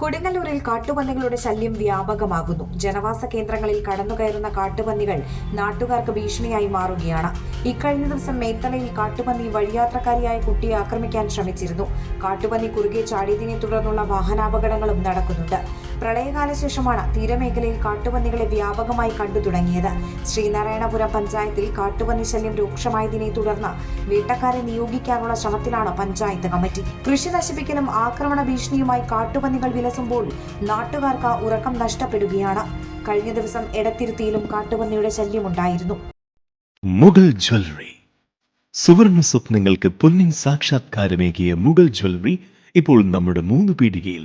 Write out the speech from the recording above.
കൊടുങ്ങല്ലൂരിൽ കാട്ടുപന്നികളുടെ ശല്യം വ്യാപകമാകുന്നു. ജനവാസ കേന്ദ്രങ്ങളിൽ കടന്നുകയറുന്ന കാട്ടുപന്നികൾ നാട്ടുകാർക്ക് ഭീഷണിയായി മാറുകയാണ്. ഇക്കഴിഞ്ഞ ദിവസം മേത്തലയിൽ കാട്ടുപന്നി വഴിയാത്രക്കാരിയായ കുട്ടിയെ ആക്രമിക്കാൻ ശ്രമിച്ചിരുന്നു. കാട്ടുപന്നി കുറുകെ ചാടിയതിനെ തുടർന്നുള്ള വാഹനാപകടങ്ങളും നടക്കുന്നുണ്ട്. പ്രളയകാല ശേഷമാണ് തീരമേഖലയിൽ കാട്ടുപന്നികളെ വ്യാപകമായി കണ്ടു തുടങ്ങിയത്. ശ്രീനാരായണപുരം പഞ്ചായത്തിൽ കാട്ടുപന്നി ശല്യം രൂക്ഷമായതിനെ തുടർന്ന് വേട്ടക്കാരെ നിയോഗിക്കാനുള്ള ശ്രമത്തിലാണ് പഞ്ചായത്ത് കമ്മിറ്റി. കൃഷി നശിപ്പിക്കലും ആക്രമണ ഭീഷണിയുമായി കാട്ടുപന്നികൾ വിലസുമ്പോൾ നാട്ടുകാർക്ക് ഉറക്കം നഷ്ടപ്പെടുകയാണ്. കഴിഞ്ഞ ദിവസം എടത്തിരുത്തിയിലും കാട്ടുപന്നിയുടെ ശല്യമുണ്ടായിരുന്നു. മുഗൾ ജ്വല്ലറി. സുവർണ സ്വപ്നങ്ങൾക്ക് പൊന്നിൻ സാക്ഷാത്കാരമേകിയ മുഗൾ ജ്വല്ലറി ഇപ്പോൾ നമ്മുടെ മൂന്ന് പീടികയിൽ